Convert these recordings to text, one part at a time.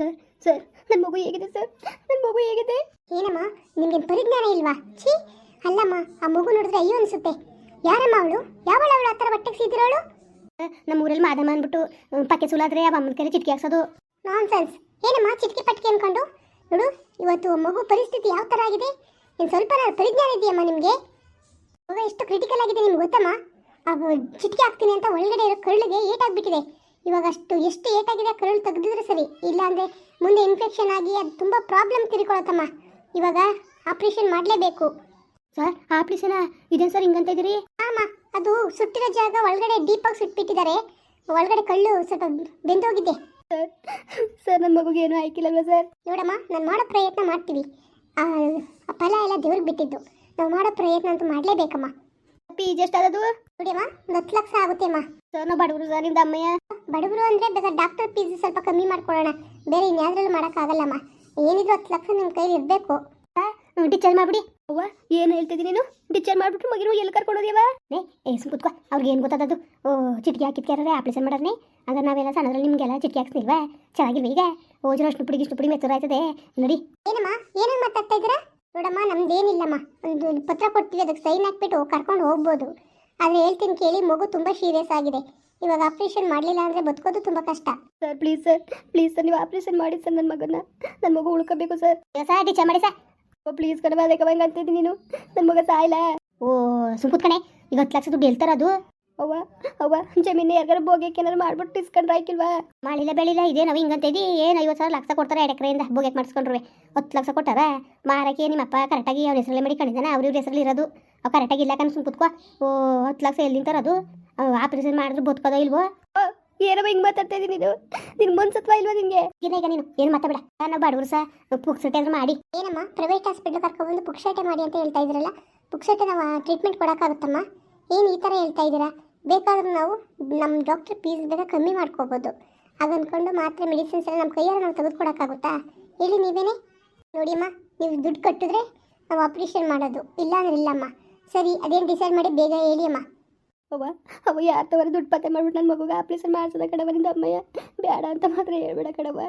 Sir sir ನನ್ನ ಮಗು ಹೇಗಿದೆ ಸರ್? ನನ್ನ ಮಗು ಹೇಗಿದೆ? ಏನಮ್ಮ ನಿಮಗೆ ಪರಿಜ್ಞಾನ ಇಲ್ವಾ? ಛೀ ಅಲ್ಲಮ್ಮ ಆ ಮಗು ನೋಡಿದ್ರೆ ಅಯ್ಯೋ ಅನಿಸುತ್ತೆ. ಯಾರಮ್ಮ ಅವಳು? ಯಾವಳ ಅವಳು ಆ ಥರ ಬಟ್ಟೆಗೆ ಸೀದಿರೋಳು? ನಮ್ಮ ಊರಲ್ಲಿ ಮಾದಮ್ಮ ಅಂದ್ಬಿಟ್ಟು ಪಕ್ಕೆ ಸುಲಾದ್ರೆ ಆ ಅಮ್ಮನ ಕೈಲಿ ಚಿಟ್ಕಿ ಹಾಕ್ಸೋದು. ನಾನ್ ಸೆನ್ಸ್ ಏನಮ್ಮ ಚಿಟಕಿ ಪಟ್ಕಿ ಅನ್ಕೊಂಡು? ನೋಡು ಇವತ್ತು ಮಗು ಪರಿಸ್ಥಿತಿ ಯಾವ ಥರ ಆಗಿದೆ? ನೀನು ಸ್ವಲ್ಪ ಪರಿಜ್ಞಾನ ಇದೆಯಮ್ಮ ನಿಮಗೆ? ಮಗು ಎಷ್ಟು ಕ್ರಿಟಿಕಲ್ ಆಗಿದೆ ನಿಮ್ಗೆ ಗೊತ್ತಮ್ಮ? ಆ ಚಿಟ್ಕಿ ಹಾಕ್ತೀನಿ ಅಂತ ಒಳಗಡೆ ಇರೋ ಕರುಳಿಗೆ ಏಟಾಗ್ಬಿಟ್ಟಿದೆ. ಇವಾಗ ಅಷ್ಟು ಎಷ್ಟು ಏಟಾಗಿದೆ ಕರುಳು ತೆಗೆದಿದ್ರೆ ಸರಿ. ಇಲ್ಲಾಂದರೆ ಮುಂದೆ ಇನ್ಫೆಕ್ಷನ್ ಆಗಿ ಅದು ತುಂಬ ಪ್ರಾಬ್ಲಮ್ ತಿರ್ಕೊಳತ್ತಮ್ಮ ಇವಾಗ ಆಪ್ರೇಷನ್ ಮಾಡಲೇಬೇಕು. ಸರ್ ಆಪ್ರೇಷನ್ ಇದೇನು ಸರ್ ಹಿಂಗಂತ ಇದ್ದೀರಿ? ಆಮ ಅದು ಸುಟ್ಟಿರೋ ಜಾಗ ಒಳಗಡೆ ಡೀಪಾಗಿ ಸುಟ್ಬಿಟ್ಟಿದ್ದಾರೆ. ಒಳಗಡೆ ಕಳ್ಳು ಸ್ವಲ್ಪ ಬೆಂದೋಗಿದೆ. ಸರ್ ಸರ್ ನನ್ನ ಮಗುಗೆ ಏನೂ ಆಯ್ಕಿಲ್ಲಲ್ವ ಸರ್ ನೋಡಮ್ಮ ನಾನು ಮಾಡೋ ಪ್ರಯತ್ನ ಮಾಡ್ತೀವಿ. ಆ ಫಲ ಎಲ್ಲ ದೇವ್ರಿಗೆ ಬಿಟ್ಟಿದ್ದು. ನಾವು ಮಾಡೋ ಪ್ರಯತ್ನ ಅಂತೂ ಮಾಡಲೇಬೇಕಮ್ಮ. ಜಸ್ಟ್ ಆಗೋದು ನೋಡಿಯಮ್ಮ ಒಂದು ಹತ್ತು ಲಕ್ಷ ಆಗುತ್ತೆ ಅಮ್ಮ ಸರ್ ನಾವು ಬಡವರು ಸರ್ ನಿಮ್ದು ಅಮ್ಮಯ್ಯ? ಬಡವರು ಅಂದರೆ ಬೇಕಾದ್ರೆ ಡಾಕ್ಟರ್ ಫೀಸ್ ಸ್ವಲ್ಪ ಕಮ್ಮಿ ಮಾಡ್ಕೊಳ್ಳೋಣ ಬೇರೆ ಇನ್ಯಾವ್ದ್ರಲ್ಲೂ ಮಾಡೋಕ್ಕಾಗಲ್ಲಮ್ಮ. ಏನಿದ್ರು ಹತ್ತು ಲಕ್ಷ ನಿಮ್ಮ ಕೈಲಿ ಇರಬೇಕು. ಟೀಚರ್ ಮಾಡ್ಬಿಡಿ. ಅವ್ವ ಏನು ಹೇಳ್ತಿದ್ದೀನಿ ನೀನು? ಟೀಚರ್ ಮಾಡ್ಬಿಟ್ಟು ಮಗಿರು ಎಲ್ಲಿ ಕರ್ಕೊಂಡೋದ್ಯವ ಏ ಏಸು ಕೂತ್ಕೋ. ಅವ್ರಿಗೆ ಏನು ಗೊತ್ತದದು ಓ ಚಿಟ್ಕಿ ಹಾಕಿದ್ಕ್ಯಾರೇ ಆಪ್ರೇಷನ್ ಮಾಡರ್ನಿ? ಹಂಗಾರೆ ನಾವೆಲ್ಲ ಸಣ್ಣದ್ರಲ್ಲಿ ನಿಮಗೆಲ್ಲ ಚಿಟಿಕೆ ಹಾಕ್ಸ್ನಿಲ್ವಾ ಚೆನ್ನಾಗಿಲ್ವ ಈಗ. ಓಜರ ಅಷ್ಟು ಪುಡಿ ಇಷ್ಟು ಪುಡಿ ಮೆಚ್ಚರ ಆಯ್ತದೆ. ನೋಡಿ. ಏನಮ್ಮ? ಏನೇನು ಮಾತಾಡ್ತಾ ಇದ್ದೀರಾ? ನೋಡಮ್ಮ ನಮ್ದೇನಿಲ್ಲಮ್ಮ. ಒಂದು ಪತ್ರ ಕೊಡ್ತೀವಿ ಅದಕ್ಕೆ ಸೈನ್ ಹಾಕ್ಬಿಟ್ಟು ಕರ್ಕೊಂಡು ಹೋಗ್ಬೋದು. ಆದರೆ ಹೇಳ್ತೀನಿ ಕೇಳಿ ಮಗು ತುಂಬಾ ಸೀರಿಯಸ್ ಆಗಿದೆ. ಇವಾಗ ಆಪ್ರೇಷನ್ ಮಾಡಲಿಲ್ಲ ಅಂದ್ರೆ ಬದುಕೋದು ತುಂಬಾ ಕಷ್ಟ. Sir please sir please sir ನೀವು ಆಪ್ರೇಷನ್ ಮಾಡಿ ಸರ್ ನನ್ನ ಮಗನ ನನ್ನ ಮಗು ಉಳ್ಕೋಬೇಕು ಸರ್ ಸರ್ ಟೀಚರ್ ಮಾಡಿ ಸರ್ ಪ್ಲೀಸ್ ಕಣವ ಅದಕ್ಕೆ ಬಂಗ ಅಂತಿದ್ದೀನಿ ನೀನು. ನನ್ನ ಮಗ ಸಾಯಿಲ್ಲ ಓ ಸುಮ್ ಕೂತ್ಕಣೆ. ಈಗ ಹತ್ತು ಲಕ್ಷ ದುಡ್ಡು ಹೇಳ್ತಾರ ಅದು? ಅವ್ವ ಅವ್ವ ಜಮೀನು ಯಾರಿಗಾರ ಬೋಗಕ್ಕೆ ಏನಾರು ಮಾಡ್ಬಿಟ್ಟು ಇಸ್ಕೊಂಡ್ರೆ ಆಯ್ಕಿಲ್ವಾ? ಮಾಡಿಲ್ಲ ಬೆಳಿಲ್ಲ ಇದೇ ನಾವು ಹಿಂಗಂತ ಏನು ಐವತ್ತು ಸಾವಿರ ಲಕ್ಷ ಕೊಡ್ತಾರೆ ಎರಡು ಎಕರೆಯಿಂದ ಬೋಗ್ಯಕ್ಕೆ ಮಾಡಿಸ್ಕೊಂಡ್ರೆ ಹತ್ತು ಲಕ್ಷ ಕೊಟ್ಟಾರ? ಮಾರಕ್ಕೆ ನಿಮ್ಮಪ್ಪ ಕರೆಕ್ಟಾಗಿ ಅವ್ನ ಹೆಸರಲ್ಲಿ ಮಡಿಕೊಂಡಿದ್ದಾನೆ ಅವ್ರ ಇವ್ರ ಹೆಸರಲ್ಲಿ ಇರೋದು. ಅವು ಕರೆಕ್ಟಾಗಿ ಇಲ್ಲ ಕನ್ ಕುತ್ಕೋ ಕೂತ್ಕೋ. ಓ ಹತ್ತು ಲಕ್ಷ ಎಲ್ಲಿ ತರೋದು? ಆಪರೇಷನ್ ಮಾಡಿದ್ರೆ ಬದುಕೋದೋ ಇಲ್ವೋ? ಏನೋ ಹಿಂಗೆ ಮಾತಾಡ್ತಾ ಇದೀನಿ ಇದು ನಿನ್ ಮನ್ಸತ್ವ ಇಲ್ವಾ ನಿನ್ಗೆ? ಈಗ ಈಗ ನೀನು? ಏನು ಮಾತಾಡ ನಾವು ಬಡವರು ಸಹ ಪುಕ್ಸಟೆ ಅಂದ್ರೆ ಮಾಡಿ. ಏನಮ್ಮ ಪ್ರೈವೇಟ್ ಹಾಸ್ಪಿಟಲ್ ಕರ್ಕೊಬಂದು ಪುಕ್ಸಟೆ ಮಾಡಿ ಅಂತ ಹೇಳ್ತಾ ಇದ್ರಲ್ಲ? ಪುಕ್ಸಟೆ ನಾವು ಟ್ರೀಟ್ಮೆಂಟ್ ಕೊಡೋಕ್ಕಾಗುತ್ತಮ್ಮ? ಏನು ಈ ಥರ ಹೇಳ್ತಾ ಇದ್ದೀರಾ ಬೇಕಾದ್ರೂ ನಾವು ನಮ್ಮ ಡಾಕ್ಟರ್ ಫೀಸ್ ಬೇಗ ಕಮ್ಮಿ ಮಾಡ್ಕೋಬೋದು. ಅದು ಅಂದ್ಕೊಂಡು ಮಾತ್ರೆ ಮೆಡಿಸಿನ್ಸ್ ಎಲ್ಲ ನಮ್ಮ ಕೈಯಾರ ನಾವು ತೆಗೆದುಕೊಡೋಕ್ಕಾಗುತ್ತಾ? ಹೇಳಿ ನೀವೇನೇ? ನೋಡಿಯಮ್ಮ, ನೀವು ದುಡ್ಡು ಕಟ್ಟಿದ್ರೆ ನಾವು ಆಪ್ರೇಷನ್ ಮಾಡೋದು. ಇಲ್ಲ ಅಂದ್ರೆ ಇಲ್ಲಮ್ಮ. ಸರಿ, ಅದೇನು ಡಿಸೈಡ್ ಮಾಡಿ ಬೇಗ ಹೇಳಿಯಮ್ಮ ಅವ್ವ ಅವ ಯಾರ ತವರ ದುಡ್ಡು ಪತ್ತೆ ಮಾಡ್ಬಿಟ್ಟು ನನ್ನ ಮಗುಗೆ ಆಪ್ರೇಷನ್ ಮಾಡಿಸೋದ ಕಡವರಿಂದ ಅಮ್ಮಯ್ಯ. ಬೇಡ ಅಂತ ಮಾತ್ರ ಹೇಳ್ಬೇಡ ಕಡವ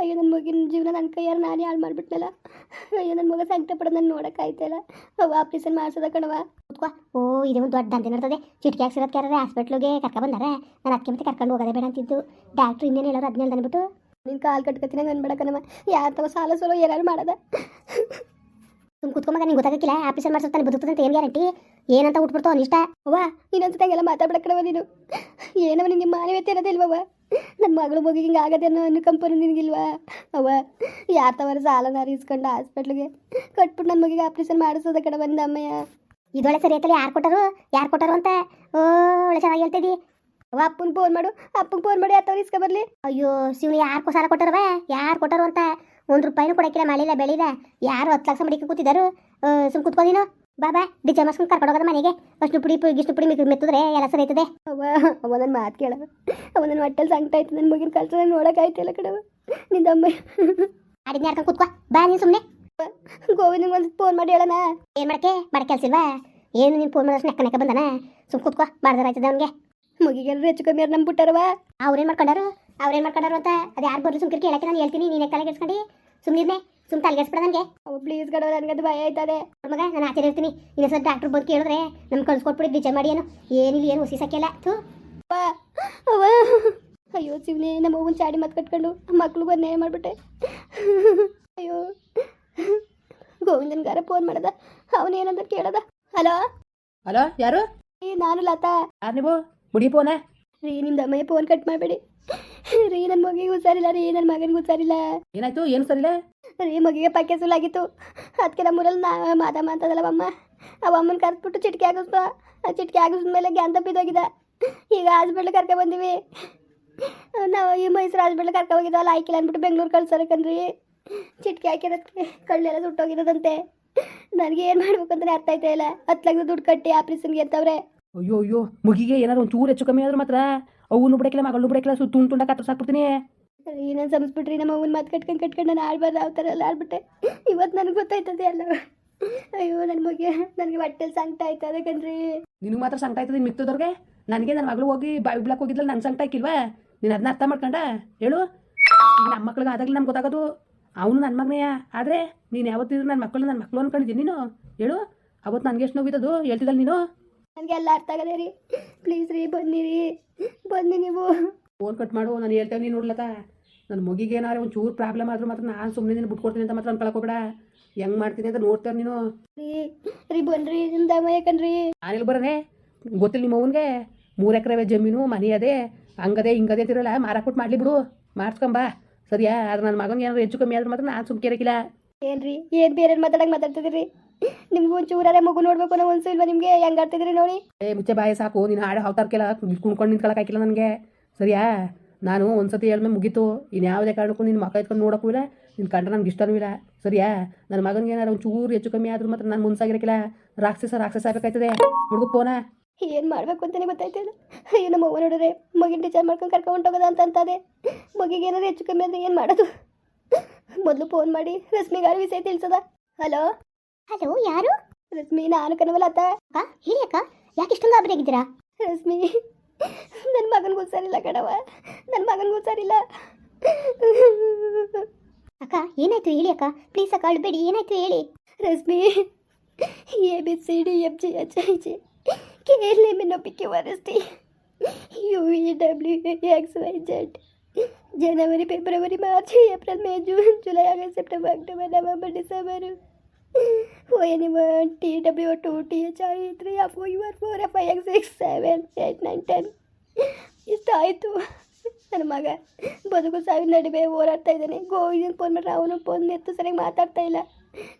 ಅಯ್ಯೋ ನನ್ನ ಮಗಿನ ಜೀವನ ನನ್ನ ಕೈಯಾರ ನಾನೇ ಹಾಳು ಮಾಡಿಬಿಟ್ನಲ್ಲ. ಅಯ್ಯೋ ನನ್ನ ಮಗ ಸಂಕಟ ಪಡೋದು ನಾನು ನೋಡೋಕ್ಕಾಯ್ತಲ್ಲ ಅವ ಆಪ್ರೇಷನ್ ಮಾಡಿಸೋದ ಕಣವ ಕೂತ್ಕೋ. ಓ ಇದು ಒಂದು ದೊಡ್ಡ ದಂಧೆ ನಡ್ತದೆ ಚಿಟಿಕೆ ಹಾಕ್ಸಿರೋದು ಕ್ಯಾರ ಹಾಸ್ಪಿಟ್ಲಿಗೆ ಕರ್ಕೊ ಬಂದಾರೆ? ನಾನು ಅದಕ್ಕೆ ಮತ್ತೆ ಕರ್ಕೊಂಡು ಹೋಗೋದೇ ಬೇಡ ಅಂತಿದ್ದು. ಡಾಕ್ಟ್ರು ಇನ್ನೇನು ಹೇಳೋರು ಅದನ್ನೇ ಅಂದ್ಬಿಟ್ಟು ನೀನು ಕಾಲು ಕಟ್ಕೊತೀನಿ ಅನ್ಬೇಡ ಕಣವ ಯಾರು ತಗೋ ಸಾಲ ಸೋಲೋ ಏನಾರು ಮಾಡದ? ಸುಮ್ ಕುತ್ಕೊಂಬಾಗ ನಿಂಗೆ ಗೊತ್ತಾಗಕ್ಕಿಲ್ಲ. ಆಫೀಸರ್ ಮಾಡ್ಸೋತಾನೆ ಬದುಕ್ತದೆ ಅಂತ ಏನು ಗ್ಯಾರಂಟಿ ಏನಂತ ಉಟ್ಬಿಡ್ತು ಅವ್ನ ಅವ್ವ? ಅವ್ವ ಇನ್ನೊಂದ್ಸತಾಗೆಲ್ಲ ಮಾತಾಡ್ಬೇಡ ಕಣವ ನೀನು. ಏನವ ನಿನಗೆ ಮಾನವೀಯತೆ ಇರೋದಿಲ್ವವ ನನ್ನ ಮಗಳು ಮಗಿಗೆ ಹಿಂಗೆ ಆಗದೆ ಅನ್ನೋ ಕಂಪನಿ ನಿನಗಿಲ್ವಾ? ಅವ ಯಾರ ತವರ ಸಾಲನ ಇಸ್ಕೊಂಡು ಹಾಸ್ಪಿಟ್ಲಿಗೆ ಕಟ್ಬಿಟ್ಟು ನನ್ನ ಮಗಿಗೆ ಆಪ್ರೇಷನ್ ಮಾಡಿಸೋದ ಕಡೆ ಬಂದ ಅಮ್ಮಯ್ಯ. ಇದೊಳೆ ಸರಿ ಐತಲ್ಲ ಯಾರು ಕೊಟ್ಟರು? ಯಾರು ಕೊಟ್ಟರು ಅಂತ? ಓ ಒಳ್ಳೆ ಚೆನ್ನಾಗಿ ಹೇಳ್ತಿದ್ದಿ ಅವ ಅಪ್ಪನ ಫೋನ್ ಮಾಡು ಅಪ್ಪಗೆ ಫೋನ್ ಮಾಡಿ ಯಾತವ್ರು ಇಸ್ಕೊ ಬರಲಿ. ಅಯ್ಯೋ ಶಿವನು ಯಾರು ಸಾಲ ಕೊಟ್ಟರವ ಯಾರು ಕೊಟ್ಟರು ಅಂತ? ಒಂದು ರೂಪಾಯಿನೂ ಕೊಡಕ್ಕಿಲ್ಲ ಮಳೆಯಿಲ್ಲ ಬೆಳಿಲ್ಲ ಯಾರು ಹತ್ತು ಲಕ್ಷ ಮಡಿಕೆ ಕೂತಿದ್ದಾರು ಸುಮ್ ಕುತ್ಕೋದಿನೋ ಬಾಬಾ ಡಿಜೆ ಮಸ್ಕೊಂಡು ಕರ್ಕೊಂಡು ಹೋಗೋದ ಮನೆಗೆ. ಅಷ್ಟು ಪುಡಿ ಪುಡಿ ಗಿಷ್ಟು ಪುಡಿ ಮಿಕ್ ಮೆತ್ತಿದ್ರೆ ಎಲ್ಲ ಸರಿ ಆಯ್ತದೆ. ಅವ ನನ್ನ ಮಾತು ಕೇಳ. ಅವ ನನ್ನ ಹೊಟ್ಟೆಲಿ ಸಂಕಟ ಆಯ್ತು ನನ್ನ ಮಗಿನ ಕಳ್ಸ ನೋಡೋಕ್ಕಾಯ್ತಿಲ್ಲ ಕಡೆ ನಿಂದಮ್ಮ ಅಡಿನ ಯಾರ್ಕೊಂಡು ಕೂತ್ಕೋ. ಬಾ ನೀನು ಸುಮ್ಮನೆ ಗೋವಿಂದ ಒಂದು ಫೋನ್ ಮಾಡಿ ಹೇಳೋಣ. ಏನು ಮಾಡಕ್ಕೆ? ಮಾಡಕ್ಕೆ ಕೆಲ್ಸ ಇಲ್ವಾ ಏನು ನೀನು ಫೋನ್ ಮಾಡೋಷ್ಟು ನೆಕ್ಕ ನೆಕ್ಕ ಬಂದಾನ? ಸುಮ್ ಕೂತ್ಕೋ. ಮಾಡ್ದಾರ ಆಯ್ತದ ಅವನಿಗೆ. ಮಗಿಗೆಲ್ಲರೂ ಹೆಚ್ಚು ಕಮ್ಮಿ ನಮ್ಮ ಬಿಟ್ಟಾರವ ಅವ್ರೇನು ಮಾಡ್ಕೊಂಡಾರು? ಅವ್ರೇನು ಮಾಡ್ಕೊಂಡಾರು ಅಂತ ಅದು ಯಾರು ಬರ್ಲಿ ಸುಮ್ಕಿರ್ಕೆ ಹೇಳಕ್ಕೆ ನಾನು ಹೇಳ್ತೀನಿ. ನೀನೇ ತಲೆ ಕೆಡ್ಸ್ಕೊಂಡು. ಸುಮ್ಮನೆ ಸುಮ್ ತಲೆಗೆಸ್ಬಿಡ ನನಗೆ. ಅವ ಪ್ಲೀಸ್ ನನಗೆ ನನಗದು ಭಯ ಆಯ್ತದೆ. ಮಗ ನಾನು ಆಚೆ ಇರ್ತೀನಿ. ಇನ್ನೊಂದು ಸಲ ಡಾಕ್ಟ್ರ್ ಬಂದು ಕೇಳಿದ್ರೆ ನಮ್ಗೆ ಕಳ್ಸ್ಕೊಟ್ಬಿಡಿ ವಿಚಾರ ಮಾಡಿ ಏನು. ಏನಿಲ್ಲ ಏನು ಹುಸಿ ಸಾಕಿಲ್ಲ ಥೂ. ಅಯ್ಯೋ ಶಿವನೇ ನಮ್ಮ ಅವ್ವನ ಚಾಡಿ ಮಾತು ಕಟ್ಕೊಂಡು ಮಕ್ಳಿಗೂ ನ್ಯಾಯ ಮಾಡಿಬಿಟ್ಟೆ. ಅಯ್ಯೋ. ಗೋವಿಂದನ್ಗಾರ ಫೋನ್ ಮಾಡದ. ಅವನೇನಂತ ಕೇಳದ? ಹಲೋ? ಹಲೋ ಯಾರು? ನಾನು ಲತಾ. ಯಾರು ನೀವು? ಮುಡಿ ಫೋನ ರೀ ನಿಮ್ದು ಅಮ್ಮಯ್ಯ ಫೋನ್ ಕಟ್ ಮಾಡಬೇಡಿ. ರೀ ನನ್ನ ಮಗಿಗೆ ಹುಷಾರಿಲ್ಲ ರೀ ನನ್ನ ಮಗನಿಗೆ ಹುಷಾರಿಲ್ಲ ಏನಾಯ್ತು? ಏನು ಸರಿಲ್ಲ? ರೀ ಮಗಿಗೆ ಪಕ್ಕೆ ಸುಲಾಗಿತ್ತು ಅದಕ್ಕೆ ನಮ್ಮೂರಲ್ಲಿ ನಾ ಮಾತಾ ಮಾತಾದಲ್ಲ ಅಮ್ಮ. ಅವ ಅಮ್ಮನ ಕರೆದ್ಬಿಟ್ಟು ಚಿಟಿಕೆ ಆಗಿಸ್ದ ಆ ಚಿಟಿಕೆ ಆಗಿಸಿದ್ಮೇಲೆ ಗ್ಯಾಂತ ಬಿದ್ದೋಗಿದ ಈಗ ಹಾಸ್ಪಿಟ್ಲ್ ಕರ್ಕೊ ಬಂದೀವಿ. ನಾವು ಈ ಮೈಸೂರು ಹಾಸ್ಪಿಟ್ಲ್ ಕರ್ಕೊ ಹೋಗಿದ್ದವಲ್ಲ ಆಯ್ಕಿಲ್ಲ ಅಂದ್ಬಿಟ್ಟು ಬೆಂಗಳೂರು ಕಳ್ಸೋರಕನ್ರಿ ಚಿಟಿಕೆ ಹಾಕಿರೋದಕ್ಕೆ ಕಳ್ಳೆಲ್ಲ ಸುಟ್ಟೋಗಿರೋದಂತೆ. ನನಗೆ ಏನು ಮಾಡ್ಬೇಕು ಅಂತಲೇ ಅರ್ಥ ಆಯ್ತಾ ಇಲ್ಲ. ಹತ್ತು ಲಕ್ಷ ದುಡ್ಡು ಕಟ್ಟಿ ಆಪ್ರೇಷನ್ಗೆ ಅಂತವ್ರೆ ಅಯ್ಯೋ ಅಯ್ಯೋ ಮುಗಿಗೆ ಏನಾದ್ರು ಒಂದು ಚೂರು ಹೆಚ್ಚು ಕಮ್ಮಿ ಆದ್ರೆ ಮಾತ್ರ. ಅವನು ಬಿಡಕಿಲ್ಲ ಮಗಳು ಬಿಡಕ್ಕಿಲ್ಲ ಸು ತುಂಡು ತುಂಡ ಕತ್ರ ಸಾಕ್ಬಿಡ್ತೀನಿ ಏನೇನು ಸಂಸ್ಬಿಟ್ರಿ ನಮ್ಮ ಅವ್ನ ಮಾತು ಕಟ್ಕೊಂಡು ಕಟ್ಕೊಂಡು ನಾನು ಆಡ್ಬಾರ್ದು ಯಾವ ಥರ ಎಲ್ಲ ಆಡ್ಬಿಟ್ಟೆ. ಇವತ್ತು ನನಗೆ ಗೊತ್ತಾಯ್ತದೆ ಎಲ್ಲ ಅಯ್ಯೋ ನನ್ನ ಮಗ ನನಗೆ ಹೊಟ್ಟೆಲಿ ಸಂಕಟ ಆಯ್ತದೆ ಕಣ್ರಿ ನಿನಗೆ ಮಾತ್ರ ಸಂಕಟ ಆಯ್ತದೆ ಮಿಕ್ತದವ್ರಿಗೆ ನನಗೆ ನನ್ನ ಮಗಳು ಹೋಗಿ ಬಾಯಿ ಬಿಡಕ್ಕೆ ಹೋಗಿದ್ಲಲ್ಲ ನನ್ನ ಸಂಕಟ ಆಯ್ಕಿಲ್ವಾ? ನೀನು ಅದನ್ನ ಅರ್ಥ ಮಾಡ್ಕೊಂಡ? ಹೇಳು. ಈಗ ನಮ್ಮ ಮಕ್ಳಿಗೆ ಆದಾಗಲಿ ನಮ್ಗೆ ಗೊತ್ತಾಗೋದು. ಅವನು ನನ್ನ ಮಗನೇ ಆದರೆ ನೀನು ಯಾವತ್ತಿದ್ರು ನನ್ನ ಮಕ್ಕಳು ನನ್ನ ಮಕ್ಕಳು ಅನ್ಕೊಂಡಿದ್ದೀನಿ ನೀನು? ಹೇಳು. ಅವತ್ತು ನನಗೆ ಎಷ್ಟು ನೋವಿದ್ದದು? ಹೇಳ್ತಿದ್ದಲ್ಲ ನೀನು? ನನಗೆ ಎಲ್ಲ ಅರ್ಥ ಆಗದೆ ರೀ. ಪ್ಲೀಸ್ ರೀ ಬನ್ನಿರಿ ಬನ್ನಿ ನೀವು. ಫೋನ್ ಕಟ್ ಮಾಡು ನಾನು ಹೇಳ್ತೇವೆ ನೀನು ನೋಡ್ಲತ್ತ ನನ್ನ ಮಗಿಗೆ ಏನಾರು ಒಂದು ಚೂರು ಪ್ರಾಬ್ಲಮ್ ಆದರೂ ಮಾತ್ರ ನಾನು ಸುಮ್ಮನೆ ನೀನು ಬಿಟ್ಕೊಡ್ತೀನಿ ಅಂತ ಮಾತ್ರ ಅನ್ಕೊಳಕೋಬೇಡ ಹೆಂಗೆ ಮಾಡ್ತೀನಿ ಅಂತ ನೋಡ್ತಾರೆ ನೀನು. ರೀ ರೀ ಬನ್ರಿ ನಿಮ್ಮ ದಮ ಯಾಕನ್ರಿ ನಾನೆಲ್ಲಿ ಬರೋನೆ? ಗೊತ್ತಿಲ್ಲ ನಿಮ್ಮ ಅವನಿಗೆ? ಮೂರು ಎಕರೆ ಜಮೀನು ಮನೆ ಅದೇ ಹಂಗದೆ ಹಿಂಗದೆ ಅಂತಿರಲ್ಲ ಮಾರಾಕೊಟ್ಟು ಮಾಡಲಿ ಬಿಡು. ಮಾರ್ಸ್ಕೊಂಬ ಸರಿಯಾ? ಆದ್ರೆ ನನ್ನ ಮಗನಿಗೆ ಏನಾದ್ರು ಹೆಚ್ಚು ಕಮ್ಮಿ ಆದ್ರೆ ಮಾತ್ರ ನಾನು ಸುಮ್ಕೆ ಇರಕ್ಕಿಲ್ಲ ಏನ್ರಿ ಏನು ಬೇರೆ ಮಾತಾಡಕ್ಕೆ ಮಾತಾಡ್ತಿದ್ದೀರಿ? ನಿಮ್ಗೆ ಒಂದು ಚೂರಾರೆ ಮಗು ನೋಡ್ಬೇಕು ಅನ್ನೋ ಒಂದ್ಸು ಇಲ್ವಾ ನಿಮಗೆ? ಹೆಂಗ್ ಆಡ್ತಿದ್ರಿ ನೋಡಿ? ಏ ಮುಚ್ಚೆ ಬಾಯಿ ಸಾಕು ನೀನು ಹಾಡು ಹಾಕ್ತಾರ್ಕೆಲ್ಲ ಕುಣ್ಕೊಂಡು ನಿಂತ್ಕೊಳಕ್ಕೆ ಹಾಕಿಲ್ಲ ನನಗೆ. ಸರಿಯಾ? ನಾನು ಒಂದ್ಸತಿ ಹೇಳ್ಮೆ ಮುಗೀತು. ಇನ್ನು ಯಾವುದೇ ಕಾರಣಕ್ಕೂ ನಿನ್ನ ಮಕ್ಕ ಎತ್ಕೊಂಡು ನೋಡೋಕ್ಕೂ ಇಲ್ಲ ನಿನ್ನ ಕಂಡ್ರೆ ನನಗೆ ಇಷ್ಟನೂ ಇಲ್ಲ. ಸರಿಯಾ? ನನ್ನ ಮಗನಿಗೆ ಏನಾರು ಒಂಚೂರು ಚೂರು ಹೆಚ್ಚು ಕಮ್ಮಿ ಆದ್ರೂ ಮಾತ್ರ ನಾನು ಮುನ್ಸಾಗಿರಕ್ಕಿಲ್ಲ ರಾಕ್ಷಸ ರಾಕ್ಷಸ ಆಗಬೇಕಾಯ್ತದೆ. ಹುಡುಗ ಫೋನ ಏನು ಮಾಡಬೇಕು ಅಂತಲೇ ಗೊತ್ತಾಯ್ತಿಲ್ಲ ಅಯ್ಯೋ ನಮ್ಮ ಅವ್ವ ನೋಡಿದ್ರೆ ಮಗಿನ ಟೀಚರ್ ಮಾಡ್ಕೊಂಡು ಕರ್ಕೊಂಡು ಹೋಗೋದ ಅಂತ ಅಂತದೆ. ಮಗಿಗೆ ಏನಾದ್ರು ಹೆಚ್ಚು ಕಮ್ಮಿ ಅಂದರೆ ಏನು ಮಾಡೋದು? ಮೊದಲು ಫೋನ್ ಮಾಡಿ ರಶ್ಮಿಗಾರು ವಿಷಯ ತಿಳಿಸದ? ಹಲೋ ಹಲೋ ಯಾರು? ರಶ್ಮಿ ನಾನು ಕನವಲ್ಲ ಅತ್ತ ಅಕ್ಕ ಹೇಳಿ ಅಕ್ಕ ಯಾಕೆ ಇಷ್ಟೊಂದು ಗಾಬರಿ ಆಗಿದ್ದೀರಾ ರಶ್ಮಿ ನನ್ನ ಮಗನಿಗೂ ಸರಿಲ್ಲ ಕಣವ ನನ್ನ ಮಗನಿಗೂ ಸರಿಲ್ಲ ಅಕ್ಕ ಏನಾಯ್ತು ಹೇಳಿ ಅಕ್ಕ. ಪ್ಲೀಸ್ ಅಕ್ಕ ಅಳ್ಬೇಡಿ ಏನಾಯ್ತು ಹೇಳಿ. Rashmi A B C D F G H I G K L M N P Q R S T U E W X Y Z January February March April May June July August September October November December N one T W two T H I three F O U R four F I X six seven eight nine ten ಇಷ್ಟ ಆಯಿತು. ನನ್ನ ಮಗ ಬದುಕು ಸಾವಿನ ನಡುವೆ ಓಡಾಡ್ತಾ ಇದ್ದಾನೆ. Govindan phone ಮಾಡ್ರೆ ಅವನು ಫೋನ್ ಎತ್ತು ಸರಿಯಾಗಿ ಮಾತಾಡ್ತಾ ಇಲ್ಲ.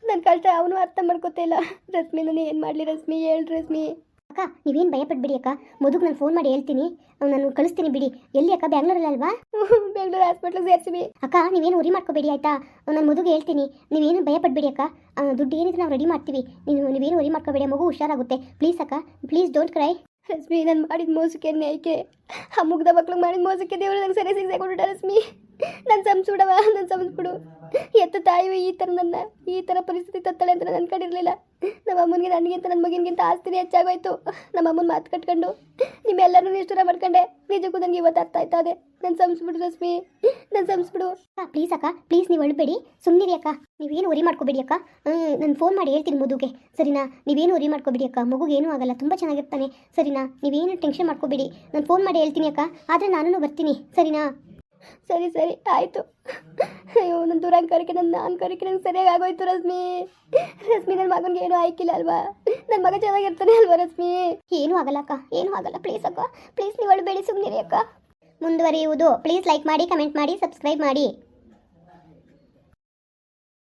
ನನ್ನ ಕಷ್ಟ ಅವನು ಅರ್ಥ ಮಾಡ್ಕೊತಾ ಇಲ್ಲ. ರಶ್ಮಿ ನಾನು ಏನು ಮಾಡಲಿ ರಶ್ಮಿ? ಹೇಳು ರಶ್ಮಿ. ಅಕ್ಕ ನೀವೇನು ಭಯಪಡ್ಬೇಡಿ ಅಕ್ಕ. ಮದುಗೆ ನಾನು ಫೋನ್ ಮಾಡಿ ಹೇಳ್ತೀನಿ. ನಾನು ಕಳಿಸ್ತೀನಿ ಬಿಡಿ. ಎಲ್ಲಿ ಅಕ್ಕ? ಬ್ಯಾಂಗ್ಳೂರಲ್ಲಿ ಅಲ್ವಾ? ಬೆಂಗಳೂರು ಹಾಸ್ಪಿಟ್ಲಿಗೆ ಸೇರಿಸಿವಿ. ಅಕ್ಕ ನೀವೇನು ಉರಿ ಮಾಡ್ಕೋಬೇಡಿ ಆಯ್ತಾ? ನಾನು ಮದುಗೆ ಹೇಳ್ತೀನಿ. ನೀವೇನು ಪಡ್ಬಿಡಿ ಅಕ್ಕ. ಆ, ದುಡ್ಡು ಏನಿದ್ರೆ ನಾವು ರೆಡಿ ಮಾಡ್ತೀವಿ. ನೀನು ನೀವೇನು ಉರಿ ಮಾಡ್ಕೋಬೇಡಿ. ಮಗು ಹುಷಾರಾಗುತ್ತೆ. ಪ್ಲೀಸ್ ಅಕ್ಕ ಪ್ಲೀಸ್ ಡೋಂಟ್ ಕ್ರೈ ರಶ್ಮಿ ನಾನು ಮಾಡಿದ ಮೋಸಕ್ಕೆ ನ್ಯಾಯಕ್ಕೆ ಆ ಮುಗ್ದ ಮಕ್ಳು ಮಾಡಿದ ಮೋಸಕ್ಕೆ ದೇವರು ನಂಗೆ ಸರಿ ಸಿಗ್ಸೆ ಕೊಟ್ಬಿಟ್ಟ ರಶ್ಮಿ. ನನ್ನ ಸಂಸ್ಬಿಡವ ನನ್ನ ಸಂಸ್ಬಿಡು ಎತ್ತ ತಾಯಿ ಈ ಥರ ನನ್ನ, ಈ ಥರ ಪರಿಸ್ಥಿತಿ ತತ್ತಳೆ ಅಂತ ನಾನು ಅನ್ಕೊಂಡಿರ್ಲಿಲ್ಲ ನಮ್ಮ ಅಮ್ಮನಿಗೆ ನನಗಿಂತ ನನ್ನ ಮಗನಿಗಿಂತ ಆಸ್ತಿನೇ ಹೆಚ್ಚಾಗೋಯ್ತು. ನಮ್ಮ ಅಮ್ಮನ ಮಾತು ಕಟ್ಕೊಂಡು ನಿಮ್ಮೆಲ್ಲರೂ ನಿಷ್ಠುರ ಮಾಡ್ಕೊಂಡೆ. ನಿಜಕ್ಕೂ ನನಗೆ ಇವತ್ತು ಅರ್ಥ ಆಯ್ತಾ ಅದೇ? ನನ್ನ ಸಂಸ್ಬಿಡು ರಶ್ಮಿ. ನನ್ನ ಸಂಸ್ಬಿಡು ಪ್ಲೀಸ್ ಅಕ್ಕ ಪ್ಲೀಸ್ ನೀವು ಅಳ್ಬೇಡಿ. ಸುಮ್ಮನಿರಿ ಅಕ್ಕ. ನೀವೇನು ಉರಿ ಮಾಡ್ಕೋಬೇಡಿ ಅಕ್ಕ. ನಾನು ಫೋನ್ ಮಾಡಿ ಹೇಳ್ತೀನಿ ಮದುಗೆ ಸರಿನಾ? ನೀವೇನು ಉರಿ ಮಾಡ್ಕೋಬೇಡಿ ಅಕ್ಕ. ಮಗುಗೆ ಏನೂ ಆಗಲ್ಲ, ತುಂಬ ಚೆನ್ನಾಗಿರ್ತಾನೆ. ಸರಿನಾ? ನೀವೇನು ಟೆನ್ಷನ್ ಮಾಡ್ಕೋಬೇಡಿ. ನಾನು ಫೋನ್ ಮಾಡಿ ಹೇಳ್ತೀನಿ ಅಕ್ಕ. ಆದರೆ ನಾನು ಬರ್ತೀನಿ. ಸರಿನಾ? ಸರಿ ಸರಿ, ಆಯಿತು. ಅಯ್ಯೋ ನನ್ನ ದುರಂಕರಿಕೆ ನನ್ನ ಕರಿಕೆ ನಂಗೆ ಸರಿಯಾಗಿ ಆಗೋಯ್ತು ರಶ್ಮಿ. ರಶ್ಮಿ ನನ್ನ ಮಗನಿಗೆ ಏನೂ ಆಯ್ಕಿಲ್ಲ ಅಲ್ವಾ? ನನ್ನ ಮಗ ಚೆನ್ನಾಗಿರ್ತಾನೆ ಅಲ್ವಾ ರಶ್ಮಿ? ಏನೂ ಆಗಲ್ಲ ಅಕ್ಕ, ಏನೂ ಆಗಲ್ಲ. ಪ್ಲೀಸ್ ಅಕ್ಕ ಪ್ಲೀಸ್ ನೀವು ಅಳ್ಬೇಡಿ ಸುಮ್ಮನಿರಿ ಅಕ್ಕ. ಮುಂದುವರಿಯುವುದು. ಪ್ಲೀಸ್ ಲೈಕ್ ಮಾಡಿ ಕಮೆಂಟ್ ಮಾಡಿ ಸಬ್ಸ್ಕ್ರೈಬ್ ಮಾಡಿ.